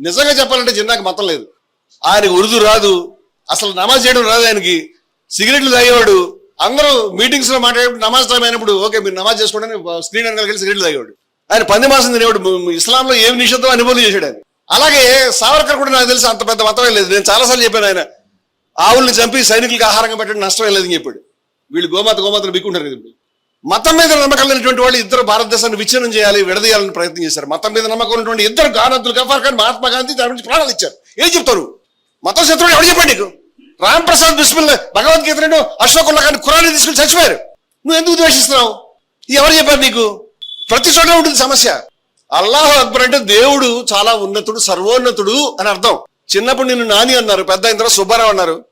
నిజంగా చెప్పాలంటే జిన్నాకి మతం లేదు. ఆయనకు ఉరుదు రాదు. అసలు నమాజ్ చేయడం రాదు ఆయనకి. సిగరెట్లు తాగేవాడు. అందరూ మీటింగ్స్లో మాట్లాడేప్పుడు నమాజ్ టైం అయినప్పుడు ఓకే మీరు నమాజ్ చేసుకోవడానికి స్క్రీన్ వెనకాల సిగరెట్లు తాగేవాడు. ఆయన పంది మాసం తినేవాడు. ము- ఇస్లాంలో ఏం నిషేధం అనుభూతి చేశాడు ఆయన. అలాగే సావర్కర్ కూడా నాకు తెలిసి అంత పెద్ద మతమే లేదు. నేను చాలాసార్లు చెప్పాను ఆయన. ఆవుల్ని చంపి సైనికులకు ఆహారంగా పెట్టడం నష్టమే లేదని చెప్పాడు. వీళ్ళు గోమాత గోమాతను బిక్కుంటారు కదా మతం మీద నమ్మకం లేనటువంటి వాళ్ళు ఇద్దరు భారతదేశాన్ని విచ్ఛిన్నం చేయాలి విడదీయాలని ప్రయత్నం చేశారు. మతం మీద నమ్మకం ఉన్నటువంటి ఇద్దరు గానంతులు గఫార్ ఖాన్ మహాత్మా గాంధీ దాని నుంచి ప్రాణాలు ఇచ్చారు. ఏం చెప్తారు? మతం శత్రువులు ఎవరు చెప్పండి నీకు? రామ్ ప్రసాద్ బిస్మిల్ భగవద్గీత రెండు అశోకుల్లా కానీ కురాన్ని తీసుకుని చచ్చిపోయారు. నువ్వు ఎందుకు ద్వేషిస్తున్నావు? ఎవరు చెప్పారు నీకు? ప్రతి చోట ఉంటుంది సమస్య. అల్లాహ్ అక్బర్ అంటే దేవుడు చాలా ఉన్నతుడు సర్వోన్నతుడు అని అర్థం. చిన్నప్పుడు నిన్ను నాని అన్నారు పెద్ద అయిన తర్వాత సుబ్బారావు అన్నారు.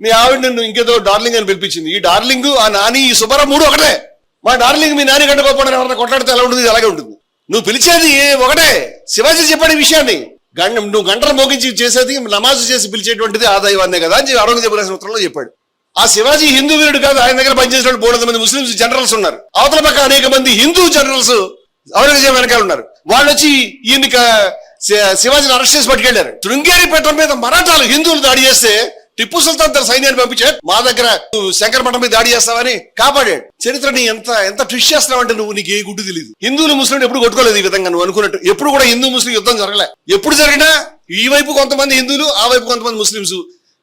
మీ ఆవిడ నిన్ను ఇంకేదో డార్లింగ్ అని పిలిపించింది. ఈ డార్లింగ్ ఆ నాని ఈ సుబ్బారావు మూడు ఒకటే. మా డార్లింగ్ మీ నాని కంటే గొప్ప ఎవరైనా కొట్లాడితే ఎలా ఉంటుంది? అలాగే ఉంటుంది. నువ్వు పిలిచేది ఒకటే. శివాజీ చెప్పాడు ఈ విషయాన్ని. గంట నువ్వు గంటలు మోగించి చేసేది నమాజ్ చేసి పిలిచేటువంటిది ఆదాయం దైవాన్నే కదా అని ఔరంగజేబు రాసిన ఉత్తరంలో చెప్పాడు. ఆ శివాజీ హిందూ వీరుడు కాదు ఆయన దగ్గర పనిచేసిన బోర్డు మంది ముస్లిమ్స్ జనరల్స్ ఉన్నారు. అవతల పక్క అనేక మంది హిందూ జనరల్స్ ఔరంగజేబు వెనకాల ఉన్నారు. వాళ్ళు వచ్చి ఈయన శివాజీని అరెస్ట్ చేసి పట్టుకెళ్ళారు శృంగేరి పెట్టడం మీద మరాఠాలు హిందువులు దాడి చేస్తే టిప్పు సుల్తాన్ తన సైన్యాన్ని పంపించే మా దగ్గర శంకర మఠం మీద దాడి చేస్తావని కాపాడాడు. చరిత్రని ఎంత ఎంత ట్విస్ట్ చేస్తున్నావంటే నువ్వు నీకు ఏ గుడ్డు తెలియదు హిందువులు ముస్లింలు ఎప్పుడు కొట్టుకోలేదు ఈ విధంగా నువ్వు అనుకున్నట్టు. ఎప్పుడు కూడా హిందూ ముస్లిం యుద్ధం జరగలే. ఎప్పుడు జరిగినా ఈ వైపు కొంతమంది హిందువులు ఆ వైపు కొంతమంది ముస్లింస్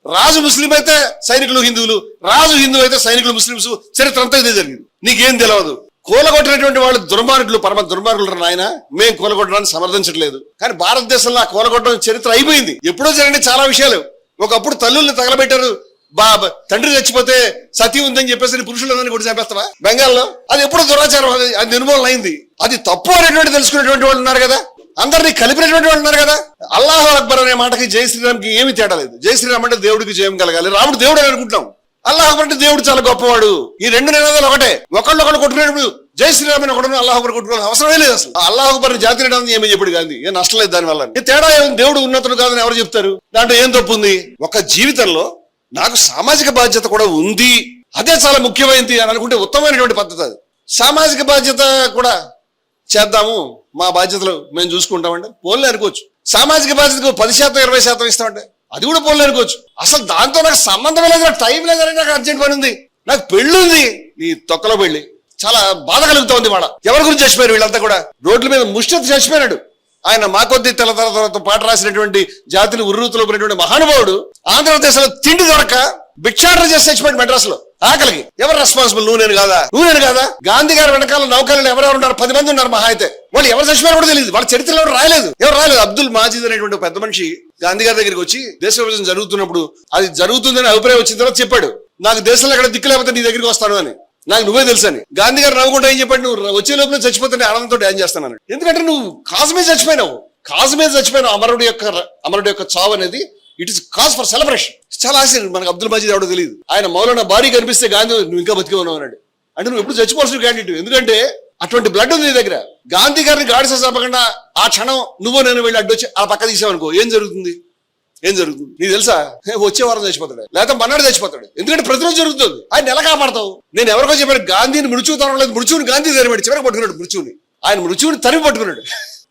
రాజు ముస్లిం అయితే సైనికులు హిందువులు రాజు హిందూ అయితే సైనికులు ముస్లింస్ చరిత్ర అంతా ఇదే జరిగింది. నీకేం తెలియదు కూలగొట్టినటువంటి వాళ్ళు దుర్మార్గులు పరమ దుర్మార్గులు నాయన? మేము కూలగొట్టడానికి సమర్థించట్లేదు. కానీ భారతదేశంలో ఆ కూలగొట్టడం చరిత్ర అయిపోయింది. ఎప్పుడో జరిగిన చాలా విషయాలు. ఒకప్పుడు తల్లుల్ని తగలబెట్టారు. బా తండ్రి చచ్చిపోతే సతి ఉందని చెప్పేసి పురుషులందరినీ కూడా చంపేస్తావా? బెంగాల్లో? అది ఎప్పుడు దురాచారం అది అది నిర్మూలన అయింది. అది తప్పు అనేటువంటి తెలుసుకునేటువంటి వాళ్ళు ఉన్నారు కదా. అందరినీ కలిపినటువంటి వాళ్ళు ఉన్నారు కదా. అల్లాహ్ అక్బర్ అనే మాటకి జై శ్రీరామ్కి ఏమి తేడా లేదు. జై శ్రీరామ్ అంటే దేవుడికి జయం కలగాలి. రాముడు దేవుడు అని అనుకుంటున్నాం. అల్లాహ్ అంటే దేవుడు చాలా గొప్పవాడు. ఈ రెండు నినాదాలు ఒకటే. ఒకళ్ళు ఒకళ్ళు కొట్టుకునేటప్పుడు జై శ్రీరామని కూడా ఒకడు అల్లాహ్ అక్బర్ అవసరమే లేదు అసలు. అల్లాహ్ అక్బర్ జాతి నినాదం ఏమీ చెప్పాడు గాంధీ? ఏం నష్టం లేదు దానివల్ల ఈ తేడా ఏం? దేవుడు ఉన్నతుడు కాదని ఎవరు చెప్తారు? దాంట్లో ఏం తప్పు ఉంది? ఒక జీవితంలో నాకు సామాజిక బాధ్యత కూడా ఉంది. అదే చాలా ముఖ్యమైనది అని అనుకుంటే ఉత్తమమైనటువంటి పద్ధతి అది. సామాజిక బాధ్యత కూడా చేద్దాము. మా బాధ్యతలు మేము చూసుకుంటామంటే పోన్లే అనుకోవచ్చు. సామాజిక బాధ్యతకు పది శాతం ఇరవై శాతం ఇస్తామంటే అది కూడా పోన్లే అనుకోవచ్చు. అసలు దాంతో నాకు సంబంధం లేదు. నాకు టైం లేదని నాకు అర్జెంట్ పని ఉంది. నాకు పెళ్ళి ఉంది. నీ తొక్కలో పెళ్ళి. చాలా బాధ కలుగుతోంది వాళ్ళ ఎవరి గురించి చచ్చిపోయారు వీళ్ళంతా కూడా? రోడ్ల మీద ముష్టెత్తి చచ్చిపోయినాడు. ఆయన మా కొద్ది తెల్ల తర్వాత పాట రాసినటువంటి జాతిని ఉర్రూతులోకినటువంటి మహానుభావుడు. ఆంధ్రప్రదేశ్లో తిండి దొరక భిక్షాటన చేసి చచ్చిపోయాడు మెడ్రాస్లో ఆకలికి. ఎవరు రెస్పాన్సిబుల్ నువ్వు నేను కాదా? నువ్వు నేను కాదా? గాంధీ గారి వెనకాల నౌకర్లు ఎవరెవరు ఉన్నారు? పది మంది ఉన్నారు మహా అయితే. వాళ్ళు ఎవరు చచ్చిపోయారు కూడా తెలియదు. వాళ్ళ చరిత్రలో ఎవరు రాయలేదు. ఎవరు రాలేదు అబ్దుల్ మాజీద్ అనేటువంటి పెద్ద మనిషి గాంధీ గారి దగ్గరికి వచ్చి దేశ విభజన జరుగుతున్నప్పుడు అది జరుగుతుందని అభిప్రాయం వచ్చిన తర్వాత చెప్పాడు. నాకు దేశంలో ఎక్కడ దిక్కు లేకపోతే నీ దగ్గరికి వస్తాను అని. నాకు నువ్వే తెలుసు అని. గాంధీ గారు నవ్వుకుంటా ఏం చెప్పాడు? నువ్వు వచ్చే లోపల చచ్చిపోతుంటే ఆనందంతో డ్యాన్స్ చేస్తాను ఎందుకంటే నువ్వు కాజు మీద చచ్చిపోయినావు. కాజు మీద చచ్చిపోయినావు అమరుడు యొక్క అమరుడు యొక్క చావు అనేది it is cause for celebration చాలా ఆశ్చర్యం. మనకు అబ్దుల్ మజీద్ ఎవడో తెలియదు. ఆయన మౌలానా భారీ కనిపిస్తే గాంధీ నువ్వు ఇంకా బతికే ఉన్నావు అన్నాడు. అంటే నువ్వు ఎప్పుడు చచ్చిపోవాల్సిన క్యాండిడేట్ ఎందుకంటే అటువంటి బ్లడ్ ఉంది నీ దగ్గర. గాంధీ గారిని గాడిస చంపకుండా ఆ క్షణం నువ్వు నేను వెళ్ళి అడ్డొచ్చి ఆ పక్క తీసావనుకో ఏం జరుగుతుంది? ఏం జరుగుతుంది? నీకు తెలుసా? హే, వచ్చే వారం చచ్చిపోతాడు. లేకపోతే మన్నాడు చచ్చిపోతాడు. ఎందుకంటే ప్రతిరోజు జరుగుతుంది. ఆయన ఎలా కాపాడతావు. నేను ఎవరికో చెప్పాను గాంధీని మృత్యు తరలేదు మృత్యువుని గాంధీ తరిమాడు చివరికి పట్టుకున్నాడు మృత్యువుని. ఆయన మృత్యువుని తరిమి పట్టుకున్నాడు.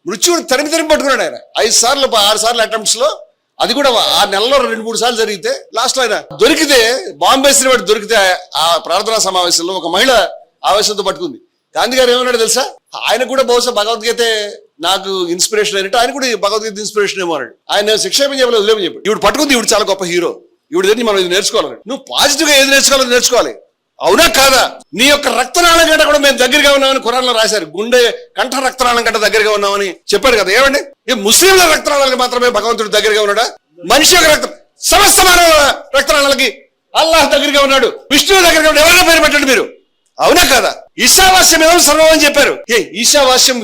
మృత్యువుని తరిమి తరిమి పట్టుకున్నాడు ఆయన. ఐదు సార్లు ఆరు సార్లు అటెంప్ట్స్లో అది కూడా ఆ నెలలో రెండు మూడు సార్లు జరిగితే లాస్ట్లో ఆయన దొరికితే బాంబే శ్రీవాడు దొరికితే ఆ ప్రార్థనా సమావేశంలో ఒక మహిళ ఆవేశంతో పట్టుకుంది. గాంధీ గారు ఏమన్నాడు తెలుసా? ఆయన కూడా బహుశా భగవద్గీత నాకు ఇన్స్పిరేషన్ అయినట్టు ఆయన కూడా ఈ భగవద్గీత ఇన్స్పిరేషన్ ఏమో అన్నాడు. ఆయన శిక్షేపం చెప్పలేదు వదిలేమని చెప్పి ఇప్పుడు పట్టుకుంది ఇప్పుడు చాలా గొప్ప హీరో ఇప్పుడు దగ్గర మనం ఇది నేర్చుకోవాలి నువ్వు పాజిటివ్గా ఏది నేర్చుకోవాలో నేర్చుకోవాలి. అవునా కాదా? నీ యొక్క రక్తనాళం గంట కూడా మేము దగ్గరగా ఉన్నామని ఖురాన్లో రాశారు. గుండె కంఠ రక్తనాళం గంట దగ్గరగా ఉన్నామని చెప్పారు కదా. ఏమండి? ఈ ముస్లింల రక్తనాళాలకు మాత్రమే భగవంతుడు దగ్గరగా ఉన్నాడా? మనిషి యొక్క రక్త సమస్త మానవ రక్తనాళాలకి అల్లాహ్ దగ్గరగా ఉన్నాడు. విష్ణువు దగ్గరగా ఉన్నాడు. ఎవరైనా పేరు పెట్టండి మీరు. అవునా కదా? ఈశావాస్యం ఏమో సర్వం అని చెప్పారు. ఏ ఈశావాస్యం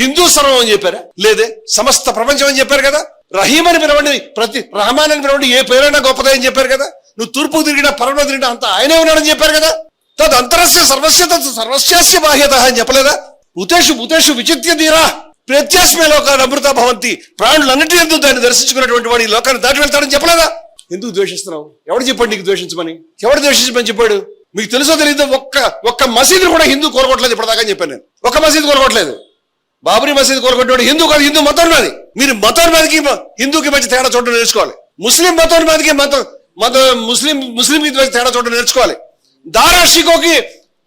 హిందూ సర్వం అని చెప్పారా? లేదే సమస్త ప్రపంచం అని చెప్పారు కదా? రహీం అని పిలవండి ప్రతి రహమాన్ అని పిలవండి ఏ పేరైనా గొప్పదే అని చెప్పారు కదా? నువ్వు తూర్పు తిరిగినా పరమ తిరిగినా అంత ఆయనే ఉన్నాడని చెప్పారు కదా? తద్ అంతరస్య సర్వస్య తత్ సర్వస్యాస్య బాహ్యత అని చెప్పలేదా? ఉతేషు ఉతేషు విచిత్య తీరా. ప్రత్యాస్మే లోకాన్ని అమృత భవంతి. ప్రాణులన్నిటి ఎందుకు దాన్ని దర్శించుకున్నటువంటి వాడు ఈ లోకాన్ని దాటి వెళ్తాడని చెప్పలేదా? ఎందుకు ద్వేషిస్తున్నావు? ఎవడు చెప్పాడు నీకు ద్వేషించమని? ఎవడు ద్వేషించమని చెప్పాడు? మీకు తెలుసో తెలియదు ఒక్క ఒక్క మసీదు కూడా హిందూ కోరుకోవట్లేదు ఇప్పటిదాకా చెప్పాను నేను. ఒక్క మసీదు కోరుకోవట్లేదు బాబరీ మసీద్ కోరుకుంటాడు హిందూ కాదు హిందూ మతోన్మాది మీరు మతోన్మాదికి హిందూకి మధ్య తేడా చూడడం నేర్చుకోవాలి. ముస్లిం మతోన్మాదికి మత మత ముస్లిం ముస్లింకి మధ్య తేడా చూడడం నేర్చుకోవాలి. దారా షికోకి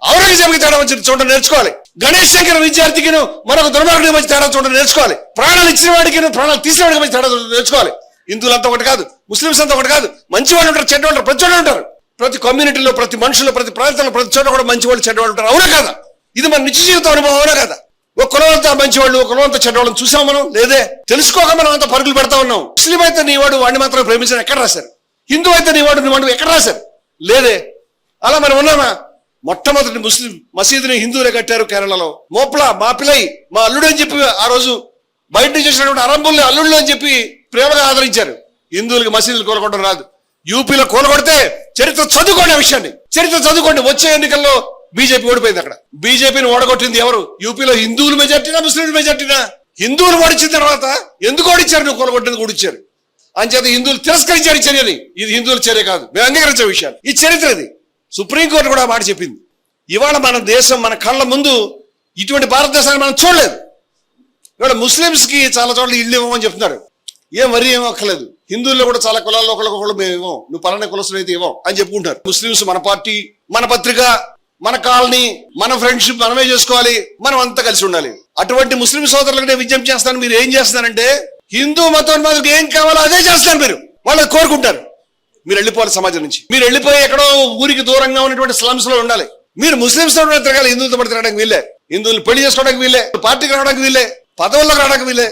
ఔరంగజేబుకి తేడా వచ్చి చూడడం నేర్చుకోవాలి. గణేష్ శంకర్ విద్యార్థికి మరొక దుర్మార్గుడి మధ్య తేడా చూడడం నేర్చుకోవాలి. ప్రాణాలు ఇచ్చిన వాడికి ప్రాణాలు తీసిన వాడికి మధ్య తేడా చూడడం నేర్చుకోవాలి. హిందువులంతా ఒకటి కాదు ముస్లింస్ అంతా ఒకటి కాదు మంచి వాళ్ళు ఉంటారు చెడ్డ ఉంటారు ప్రతి చోట ఉంటారు. ప్రతి కమ్యూనిటీలో ప్రతి మనుషులు ప్రతి ప్రాంతంలో ప్రతి చోట కూడా మంచి వాళ్ళు చెడ్డ వాళ్ళు ఉంటారు. అవునా కదా? ఇది మన నిత్య జీవితం అనుభవం అవునా కదా? ఒక కులం అంతా మంచి ఒక కులం అంతా చెడ్డ చూసాం మనం? లేదే? తెలుసుకోక మనం అంత పరుగులు పెడతా ఉన్నాం. ముస్లిం అయితే నీ వాడు వాడిని మాత్రం ప్రేమించిన ఎక్కడ రాశారు? హిందూ అయితే నీ వాడు నీ వాడు ఎక్కడ రాశారు? లేదే? అలా మనం ఉన్నామా? మొట్టమొదటి ముస్లిం మసీదుని హిందువులే కట్టారు కేరళలో. మోప్లా మా పిల్లై మా అల్లుడు అని చెప్పి ఆ రోజు బయట నుంచి వచ్చినటువంటి అరంబుల్ని అల్లుళ్ళు అని చెప్పి ప్రేమగా ఆదరించారు. హిందువులకి మసీదులు కోలుకోవడం రాదు. యూపీలో కోలగొడితే చరిత్ర చదువుకోండి ఆ విషయాన్ని. చరిత్ర చదువుకోండి. వచ్చే ఎన్నికల్లో బీజేపీ ఓడిపోయింది అక్కడ. బీజేపీని ఓడగొట్టింది ఎవరు? యూపీలో హిందువులు మెజార్టీనా ముస్లింలు మెజార్టీనా? హిందువులు ఓడించిన తర్వాత ఎందుకు ఓడించారు నువ్వు కొలగొట్టింది ఓడించారు అంచేత హిందువులు తిరస్కరించారు చర్యని. ఇది హిందువుల చర్య కాదు. మేము అంగీకరించే విషయాలు. ఈ చరిత్ర ఇది. సుప్రీంకోర్టు కూడా మాట చెప్పింది. ఇవాళ మన దేశం మన కళ్ళ ముందు ఇటువంటి భారతదేశాన్ని మనం చూడలేదు. ఇవాళ ముస్లిమ్స్కి చాలా చోట్ల ఇల్లు ఇవ్వమని చెప్తున్నారు. ఏం వరి ఏమో అక్కర్లేదు. హిందువుల్లో కూడా చాలా కులాల్లో ఒకళ్ళకొకళ్ళు మేము ఇవ్వం. నువ్వు పలానా కులసులు అయితే ఇవ్వం అని చెప్పుకుంటారు. ముస్లిమ్స్ మన పార్టీ మన పత్రిక మన కాలనీ మన ఫ్రెండ్షిప్ మనమే చేసుకోవాలి మనం అంతా కలిసి ఉండాలి. అటువంటి ముస్లిం సోదరులకు నేను విజ్ఞప్తి చేస్తాను మీరు ఏం చేస్తున్నారంటే హిందూ మతం మాకు ఏం కావాలో అదే చేస్తారు మీరు. వాళ్ళు కోరుకుంటారు. మీరు వెళ్ళిపోవాలి సమాజం నుంచి. మీరు వెళ్ళిపోయి ఎక్కడో ఊరికి దూరంగా ఉన్నటువంటి స్లమ్స్లో ఉండాలి. మీరు ముస్లింస్తో తిరగాలి. హిందువులతో పాటు తిరగడానికి వీళ్ళే హిందువులు పెళ్ళి చేసుకోవడానికి వీళ్ళే పార్టీకి రావడానికి వీళ్ళే పదవుల్లో రావడానికి వీళ్ళే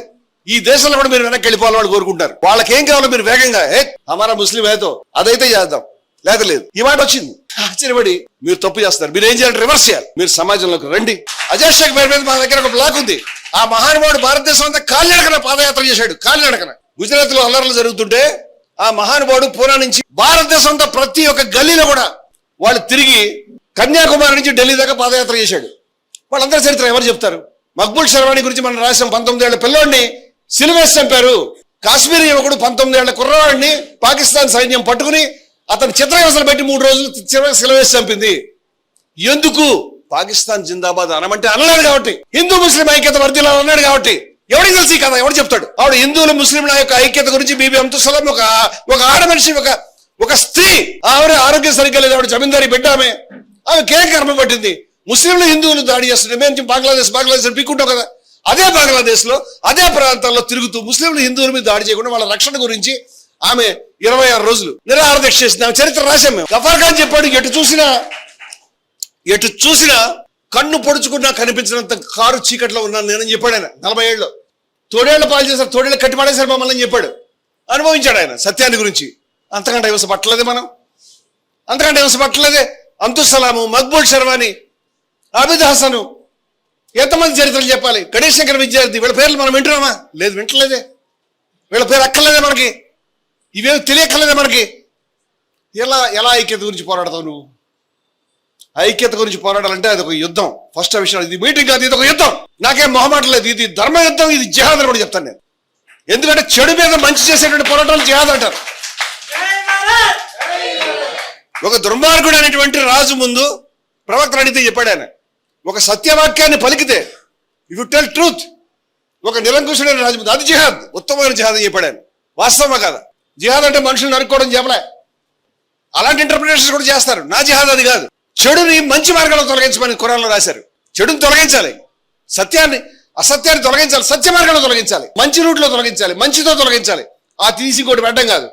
ఈ దేశంలో కూడా మీరు వెనక్కి వెళ్ళిపోవాలి వాళ్ళు కోరుకుంటారు. వాళ్ళకి ఏం కావాలో మీరు వేగంగా ఏ అమారా ముస్లిం ఏదో అదైతే చేద్దాం. లేక లేదు. ఈ మాట వచ్చింది. ఆశ్చర్యపడి మీరు తప్పు చేస్తారు మీరు ఏం చేయాలి? రివర్స్ చేయాలి. మీరు సమాజంలోకి రండి. అజయ్ షేక్ పేరు మీద మా దగ్గర ఒక బ్లాక్ ఉంది. ఆ మహానుభావుడు భారతదేశం అంతా కాలినడకన పాదయాత్ర చేశాడు. కాలినడకన. గుజరాత్లో అల్లర్లు జరుగుతుంటే ఆ మహానుభావుడు పూనా నుంచి భారతదేశం అంతా ప్రతి ఒక్క గల్లీలో కూడా వాళ్ళు తిరిగి కన్యాకుమారి నుంచి ఢిల్లీ దాకా పాదయాత్ర చేశాడు. వాళ్ళందరి చరిత్ర ఎవరు చెప్తారు? మక్బుల్ శర్వాణి గురించి మనం రాసాం పంతొమ్మిది ఏళ్ళ పిల్లోడిని సిలువేసి చంపారు. కాశ్మీర్ యువకుడు పంతొమ్మిది ఏళ్ళ కుర్రవాడిని పాకిస్తాన్ సైన్యం పట్టుకుని అతను చిత్రహింసలు పెట్టి మూడు రోజులు చివరికి సిలువేసి చంపింది. ఎందుకు? పాకిస్తాన్ జిందాబాద్ అనమంటే అనలేడు కాబట్టి. హిందూ ముస్లిం ఐక్యత వర్ధిల్లాలి అన్నాడు కాబట్టి. ఎవరికి తెలుసు ఈ కథ? ఎవరు చెప్తాడు? ఆవిడ హిందువులు ముస్లింల యొక్క ఐక్యత గురించి బీబీ అమ్తుసలం ఒక ఒక ఆడ మనిషి ఒక ఒక స్త్రీ ఆవిడ ఆరోగ్యం సరిగ్గా లేదు. ఆవిడ జమీందారి పెట్టామే ఆమె కేక కర్మ పట్టింది. ముస్లింలు హిందువులు దాడి చేస్తుంటే మేము బంగ్లాదేశ్ బంగ్లాదేశ్ అని పీక్కుంటాం కదా. అదే బంగ్లాదేశ్లో అదే ప్రాంతాల్లో తిరుగుతూ ముస్లింలు హిందువుల మీద దాడి చేయకుండా వాళ్ళ రక్షణ గురించి ఆమె ఇరవై ఆరు రోజులు నిరాహారదీక్ష చేసింది. ఆమె చరిత్ర రాశాం మేము. గఫార్ ఖాన్ చెప్పాడు ఎటు చూసినా ఎటు చూసినా కన్ను పొడుచుకున్నా కనిపించినంత కారు చీకట్లో ఉన్నాను నేనని చెప్పాడు ఆయన నలభై ఏళ్ళు తోడేళ్ళ పాలు చేశారు తోడేళ్ళు కట్టి పడేశారు మమ్మల్ని అని చెప్పాడు. అనుభవించాడు ఆయన సత్యాన్ని గురించి. అంతకంటే హింస పట్టలేదే మనం. అంతకంటే హింస పట్టలేదే అంతుసలాము మక్బూల్ శర్వాని ఆబిద్ హసను. ఎంతమంది చరిత్రలు చెప్పాలి? గణేష్ శంకర్ విద్యార్థి వీళ్ళ పేర్లు మనం వింటున్నామా? లేదు వింటలేదే. వీళ్ళ పేరు అక్కర్లేదే మనకి. ఇవేమి తెలియక్కర్లేదే మనకి. ఎలా ఎలా ఐక్యత గురించి పోరాడతావు నువ్వు? ఐక్యత గురించి పోరాడాలంటే అది ఒక యుద్ధం. ఫస్ట్ విషయం ఇది మీటింగ్ కాదు ఇది ఒక యుద్ధం. నాకేం మొహమాట లేదు ఇది ధర్మ యుద్ధం ఇది జిహాద్ అని కూడా చెప్తాను నేను. ఎందుకంటే చెడు మీద మంచి చేసేటువంటి పోరాటాలు జిహాద్ అంటారు. ఒక దుర్మార్గుడు అనేటువంటి రాజు ముందు ప్రవక్త అడిగితే చెప్పాడు ఆయన? ఒక సత్యవాక్యాన్ని పలికితే యు టెల్ ట్రూత్ ఒక నిరంకుశుడైన రాజు ముందు అది జిహాద్ ఉత్తమమైన జిహాద్ అని చెప్పాడు ఆయన. వాస్తవమా కదా? జిహాద్ అంటే మనుషులు నరుక్కోవడం చెప్పలే అలాంటి ఇంటర్ప్రిటేషన్స్ కూడా చేస్తారు. నా జిహాద్ అది కాదు. చెడుని మంచి మార్గంలో తొలగించమని కురాన్లో రాశారు. చెడుని తొలగించాలి. సత్యాన్ని అసత్యాన్ని తొలగించాలి. సత్య మార్గంలో తొలగించాలి. మంచి రూట్లో తొలగించాలి. మంచితో తొలగించాలి. ఆ తీసి ఇంకోటి పెట్టడం కాదు.